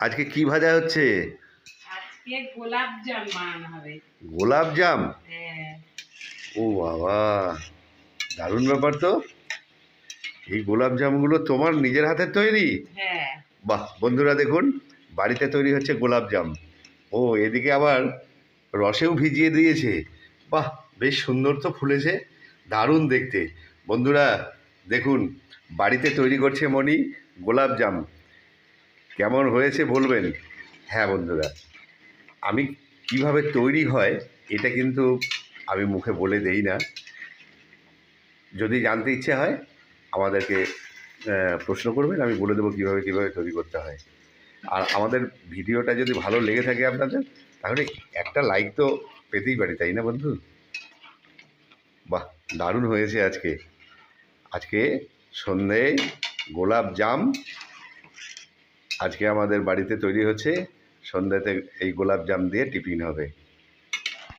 আজকে কি ভাজা হচ্ছে? আজকে গোলাপ জাম বানানো হবে। গোলাপ জাম? হ্যাঁ। ও বাবা দারুণ ব্যাপার তো। এই গোলাপ জামগুলো তোমার নিজের হাতের তৈরি? হ্যাঁ। বাহ বন্ধুরা দেখুন বাড়িতে তৈরি হচ্ছে গোলাপ জাম। ও এদিকে আবার রসেও ভিজিয়ে দিয়েছে। বাহ বেশ সুন্দর তো ফুলেছে দারুণ দেখতে। বন্ধুরা দেখুন বাড়িতে তৈরি করছে মনি গোলাপ জাম। কেমন হয়েছে বলবেন? হ্যাঁ বন্ধুরা, আমি কীভাবে তৈরি হয় এটা কিন্তু আমি মুখে বলে দেই না। যদি জানতে ইচ্ছে হয়, আমাদেরকে প্রশ্ন করবেন, আমি বলে দেবো কীভাবে কীভাবে তৈরি করতে হয়। আর আমাদের ভিডিওটা যদি ভালো লেগে থাকে আপনাদের, তাহলে একটা লাইক তো পেতেই পারি, তাই না বন্ধু? বাহ, দারুণ হয়েছে আজকে। আজকে সন্ধে, গোলাপ জাম আজকে আমাদের বাড়িতে তৈরি হচ্ছে। সন্ধ্যাতে এই গোলাপজাম দিয়ে টিফিন হবে।